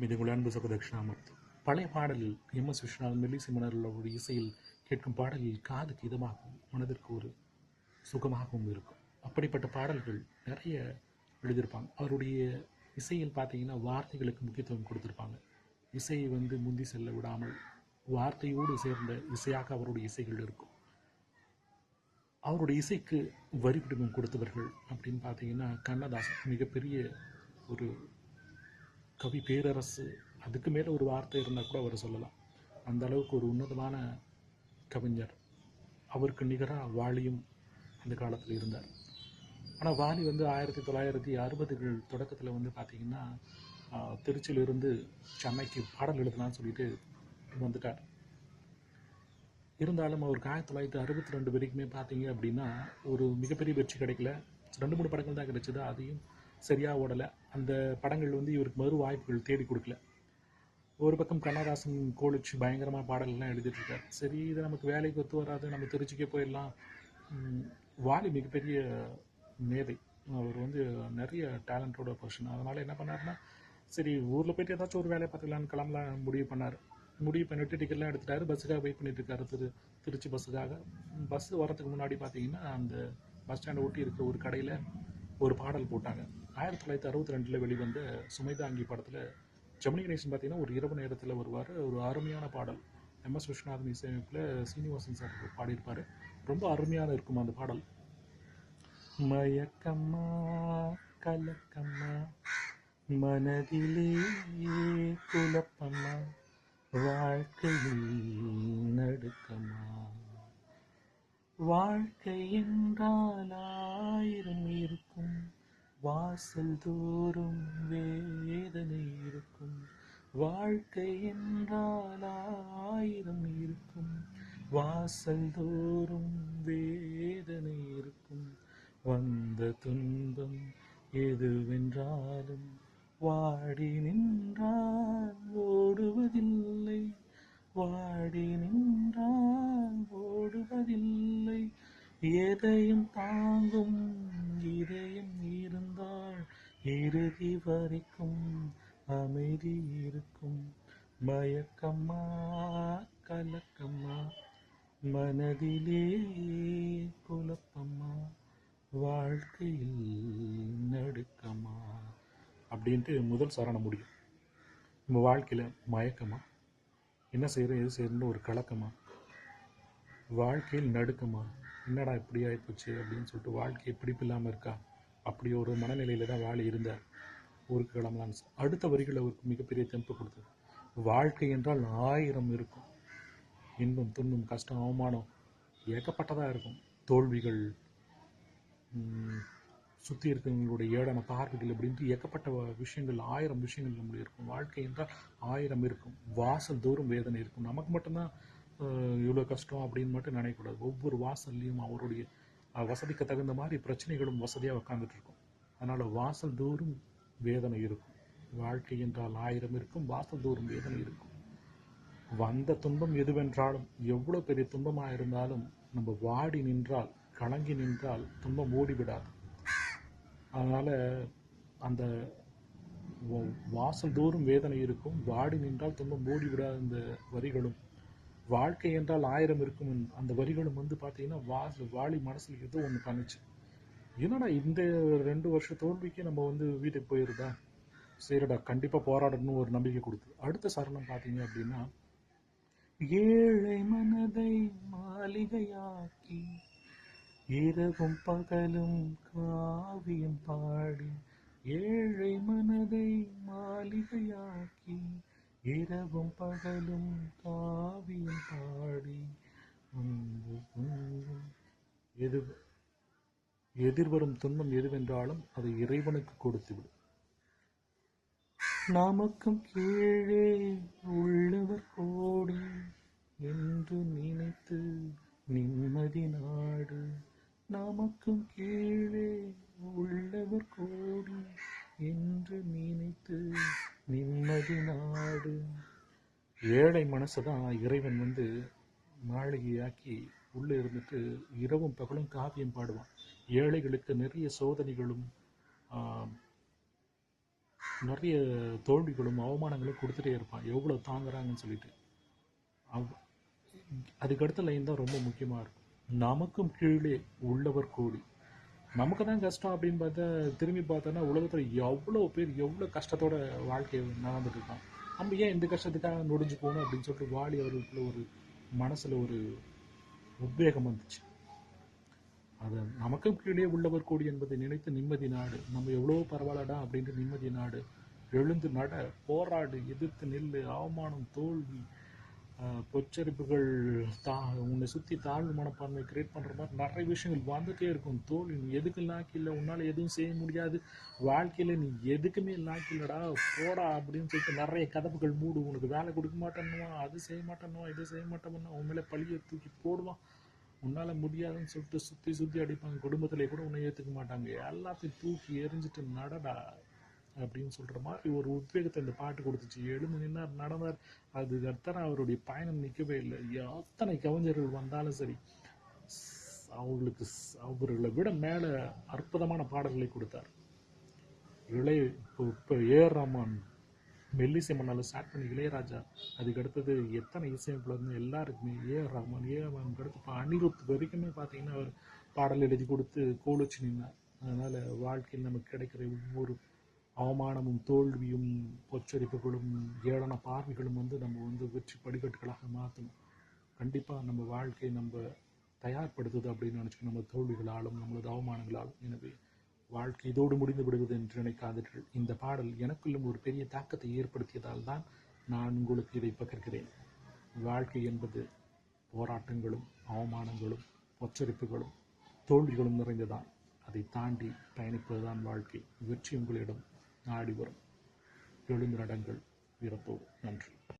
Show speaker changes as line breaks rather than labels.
வணக்கம் உங்கள் அன்பு சகோ தட்சிணாமூர்த்தி பழைய பாடலில் எம் எஸ் விஸ்வநாதன் மெல்லிசை மன்னர்களோட இசையில் கேட்கும் பாடலில் காதுக்கு இதமாகவும் மனதிற்கு ஒரு சுகமாகவும் இருக்கும். அப்படிப்பட்ட பாடல்கள் நிறைய எழுதியிருப்பாங்க. அவருடைய இசையில் பார்த்தீங்கன்னா வார்த்தைகளுக்கு முக்கியத்துவம் கொடுத்துருப்பாங்க. இசையை வந்து முந்தி செல்ல விடாமல் வார்த்தையோடு சேர்ந்த இசையாக அவருடைய இசைகள் இருக்கும். அவருடைய இசைக்கு வரி பிடிமம் கொடுத்தவர்கள் அப்படின்னு பார்த்தீங்கன்னா கண்ணதாசன் மிகப்பெரிய ஒரு கவி பேரரசு அதுக்கு மேலே ஒரு வார்த்தை இருந்தால் கூட அவர் சொல்லலாம். அந்த அளவுக்கு ஒரு உன்னதமான கவிஞர். அவருக்கு நிகராக வாலியும் அந்த காலத்தில் இருந்தார். ஆனால் வாலி வந்து ஆயிரத்தி தொள்ளாயிரத்தி அறுபதுகள் தொடக்கத்தில் வந்து பார்த்திங்கன்னா திருச்சியிலிருந்து சென்னைக்கு பாடல் எழுதலாம்னு சொல்லிட்டு வந்துட்டார். இருந்தாலும் அவருக்கு ஆயிரத்தி தொள்ளாயிரத்தி அறுபத்தி ரெண்டு வரைக்குமே பார்த்தீங்க அப்படின்னா ஒரு மிகப்பெரிய வெற்றி கிடைக்கல. ரெண்டு மூணு படங்கள் தான் கிடைச்சது. அதையும் சரியாக ஓடலை. அந்த படங்கள் வந்து இவருக்கு மறு வாய்ப்புகள் தேடி கொடுக்கல. ஒரு பக்கம் கண்ணதாசன் கோழிச்சு பயங்கரமாக பாடல்கள்லாம் எழுதிட்டுருக்கார் சரி இது நமக்கு வேலைக்கு ஒத்து வராது நம்ம திருச்சிக்கே போயிடலாம். வாலி மிகப்பெரிய மேதை. அவர் வந்து நிறைய டேலண்டோட பர்சன் அதனால் என்ன பண்ணாருன்னா சரி ஊரில் போயிட்டு ஏதாச்சும் ஒரு வேலையை பார்த்துக்கலான்னு கிளம்பலாம் முடிவு பண்ணார். முடிவு பண்ணிட்டு டிக்கெட்லாம் எடுத்துட்டாரு. பஸ்ஸுக்காக வெயிட் பண்ணிட்டு இருக்காரு திரு திருச்சி பஸ்ஸுக்காக பஸ் வரதுக்கு முன்னாடி பார்த்தீங்கன்னா அந்த பஸ் ஸ்டாண்டை ஒட்டி இருக்க ஒரு கடையில் ஒரு பாடல் போட்டாங்க. ஆயிரத்தி தொள்ளாயிரத்தி அறுபத்தி ரெண்டில் வெளிவந்த சுமைதாங்கி படத்தில் ஜெமினி கணேசன் பார்த்தீங்கன்னா ஒரு இரவு நேரத்தில் வருவார். ஒரு அருமையான பாடல். எம் எஸ் விஸ்வநாதன் இசையமைப்பில் சீனிவாசன் சார் பாடியிருப்பார். ரொம்ப அருமையான இருக்கும் அந்த பாடல்? மயக்கம்மா கலக்கம்மா மனதிலே குழப்பம்மா வாழ்க்கையில் நடுக்கம்மா வாழ்க்கை என்றால் ஆயிரம் இருக்கும். வாசல் தோறும் வேதனை இருக்கும். வாழ்க்கை என்றால் ஆயிரம் இருக்கும். வாசல் தோறும் வேதனை இருக்கும். வந்த துன்பம் எதுவென்றாலும் வாடி நின்றால் ஓடுவதில்லை. வாடி நின்றால் ஓடுவதில்லை. எதையும் தாங்கும் இதயம் இறுதி வரைக்கும் அமைதி இருக்கும். மயக்கம்மா கலக்கம்மா மனதிலே குழப்பம்மா வாழ்க்கையில் நடுக்கமா அப்படின்ட்டு முதல் சரணம் முடியும். நம்ம வாழ்க்கையில் மயக்கமா என்ன செய்கிறோம் எது செய்யணும்னு ஒரு கலக்கமா வாழ்க்கையில் நடுக்கமா என்னடா இப்படி ஆகிப்போச்சு அப்படின்னு சொல்லிட்டு வாழ்க்கை பிடிப்பு இல்லாமல் இருக்கா? அப்படி ஒரு மனநிலையில் தான் வாழி இருந்தார் ஊருக்கு கிளம்பலான்னு சார் அடுத்த வரிகள் அவருக்கு மிகப்பெரிய தெம்பு கொடுத்தது. வாழ்க்கை என்றால் ஆயிரம் இருக்கும். இன்பம் துன்பம் கஷ்டம் அவமானம் ஏகப்பட்டதாக இருக்கும். தோல்விகள் சுற்றி இருக்கிறவங்களுடைய ஏடான பார்வைகள் அப்படின்ட்டு ஏகப்பட்ட விஷயங்கள் ஆயிரம் விஷயங்கள் நம்மளுடைய இருக்கும். வாழ்க்கை என்றால் ஆயிரம் இருக்கும். வாசல் தோறும் வேதனை இருக்கும். நமக்கு மட்டும்தான் இவ்வளோ கஷ்டம் அப்படின்னு மட்டும் நினைக்கக்கூடாது. ஒவ்வொரு வாசல்லையும் அவருடைய வசதிக்கு தகுந்த மாதிரி பிரச்சனைகளும் வசதியாக உட்காந்துட்டு இருக்கும் அதனால் வாசல் தோறும் வேதனை இருக்கும். வாழ்க்கை என்றால் ஆயிரம் இருக்கும் வாசல் தோறும் வேதனை இருக்கும். வந்த துன்பம் எதுவென்றாலும் எவ்வளோ பெரிய துன்பமாக இருந்தாலும் நம்ம வாடி நின்றால் கலங்கி நின்றால் துன்பம் ஓடிவிடாது. அதனால் அந்த வாசல் தோறும் வேதனை இருக்கும் வாடி நின்றால் துன்பம் ஓடிவிடாத இந்த வரிகளும் வாழ்க்கை என்றால் ஆயிரம் இருக்கும் அந்த வரிகளும் வந்து பார்த்தீங்கன்னா வாசல் வாளி மனசில் ஏதோ ஒன்று பண்ணுச்சு என்னடா இந்த ரெண்டு வருஷ தோல்விக்கு நம்ம வந்து வீட்டுக்கு போயிருந்தா சரிடா கண்டிப்பாக போராடணும்னு ஒரு நம்பிக்கை கொடுத்து. அடுத்த சரணம் பார்த்தீங்க அப்படின்னா ஏழை மனதை மாளிகையாக்கி இரவும் பகலும் காவியம் பாடி ஏழை மனதை மாளிகையாக்கி இரவும் பகலும் காவியம் பாடி அன்பு துன்பம் எது எதிர்வரும் துன்பம் எதுவென்றாலும் அதை இறைவனுக்கு கொடுத்துவிடும் நமக்கும் கீழே உள்ளவர் கோடி என்று நினைத்து நிம்மதி நாடு. நமக்கும் கீழே உள்ளவர் கோடி என்று நினைத்து நிம்மதி நாடு. ஏழை மனசை தான் இறைவன் வந்து மாளிகையாக்கி உள்ளே இருந்துட்டு இரவும் பகலும் காவியம் பாடுவான். ஏழைகளுக்கு நிறைய சோதனைகளும் நிறைய தோல்விகளும் அவமானங்களும் கொடுத்துட்டே இருப்பான். எவ்வளோ தாங்குறாங்கன்னு சொல்லிட்டு. அவ் அதுக்கடுத்த லைன் தான் ரொம்ப முக்கியமாக இருக்கும். நமக்கும் கீழே உள்ளவர் கூடி நமக்கு தான் கஷ்டம் அப்படின்னு பார்த்தா திரும்பி பார்த்தோன்னா உலகத்தில் எவ்வளோ பேர் எவ்வளோ கஷ்டத்தோட வாழ்க்கையை நடந்துட்டு இருக்கான். நம்ம ஏன் இந்த கஷ்டத்துக்காக நொடிஞ்சு போகணும் அப்படின்னு சொல்லிட்டு வாலி அவர்களுக்குள்ள ஒரு மனசில் ஒரு உத்வேகம் வந்துச்சு. அது நமக்கும் கீழே உள்ளவர் கூடி என்பதை நினைத்து நிம்மதி நாடு நம்ம எவ்வளோ பரவாயில்லடா அப்படின்ட்டு நிம்மதி நாடு எழுந்து நட போராடு எதிர்த்து நெல் அவமானம் தோல்வி பொச்சரிப்புகள் தா உன்னை சுற்றி தாழ்வு மனப்பான்மை கிரியேட் பண்ணுற மாதிரி நிறைய விஷயங்கள் வந்துட்டே இருக்கும். தோல் நீ எதுக்கு லாக்கி இல்லை? உன்னால் எதுவும் செய்ய முடியாது. வாழ்க்கையில் நீ எதுக்குமே லாக்கி இல்லைடா போடா அப்படின்னு சொல்லிட்டு நிறைய கதவுகள் மூடு. உனக்கு வேலை கொடுக்க மாட்டேன்னுவான் அது செய்ய மாட்டேன்னுவான் இது செய்ய மாட்டேன்னா உன் மேலே பழியை தூக்கி போடுவான். உன்னால் முடியாதுன்னு சொல்லிட்டு சுற்றி சுற்றி அடிப்பாங்க. குடும்பத்திலே கூட உன்னை ஏற்றுக்க மாட்டாங்க. எல்லாத்தையும் தூக்கி எரிஞ்சிட்டு நடடா. அப்படின்னு சொல்கிற மாதிரி ஒரு உத்வேகத்தை இந்த பாட்டு கொடுத்துச்சு. எழுந்து நின்னார் நடந்தார். அது அத்தனை அவருடைய பயணம் நிற்கவே இல்லை. எத்தனை கவிஞர்கள் வந்தாலும் சரி அவர்களுக்கு அவர்களை விட மேலே அற்புதமான பாடல்களை கொடுத்தார். இளைய இப்போ இப்போ ஏஆர் ரஹ்மான் மெல்லிசை மண்ணால் ஸ்டார்ட் பண்ணி இளையராஜா அதுக்கு அடுத்தது எத்தனை இசையமைப்புல எல்லாருக்குமே ஏஆர் ரஹ்மான் ஏஆர் ரஹ்மானுக்கு அடுத்து இப்போ அனிருத் வரைக்குமே பார்த்தீங்கன்னா அவர் பாடல் எழுதி கொடுத்து கோல் வச்சு நின்னார். அதனால் வாழ்க்கையில் நமக்கு கிடைக்கிற ஒவ்வொரு அவமானமும் தோல்வியும் பொச்சரிப்புகளும் ஏளன பார்வைகளும் வந்து நம்ம வந்து வெற்றி படிக்கட்டுகளாக மாற்றணும் கண்டிப்பாக நம்ம வாழ்க்கை நம்ம தயார்படுத்துது அப்படின்னு நினச்சிக்கணும். நம்ம தோல்விகளாலும் நம்மளது அவமானங்களாலும். எனவே வாழ்க்கை இதோடு முடிந்து விடுவது என்று நினைக்காதீர்கள். இந்த பாடல் எனக்குள்ளும் ஒரு பெரிய தாக்கத்தை ஏற்படுத்தியதால் தான் நான் உங்களுக்கு இதை பகிர்கிறேன். வாழ்க்கை என்பது போராட்டங்களும் அவமானங்களும் பொச்சரிப்புகளும் தோல்விகளும் நிறைந்ததான் அதை தாண்டி பயணிப்பதுதான் வாழ்க்கை. வெற்றி உங்களிடம் നാടിവർ എളിമുരടങ്ങൾ വിറപ്പോ. നന്ദി.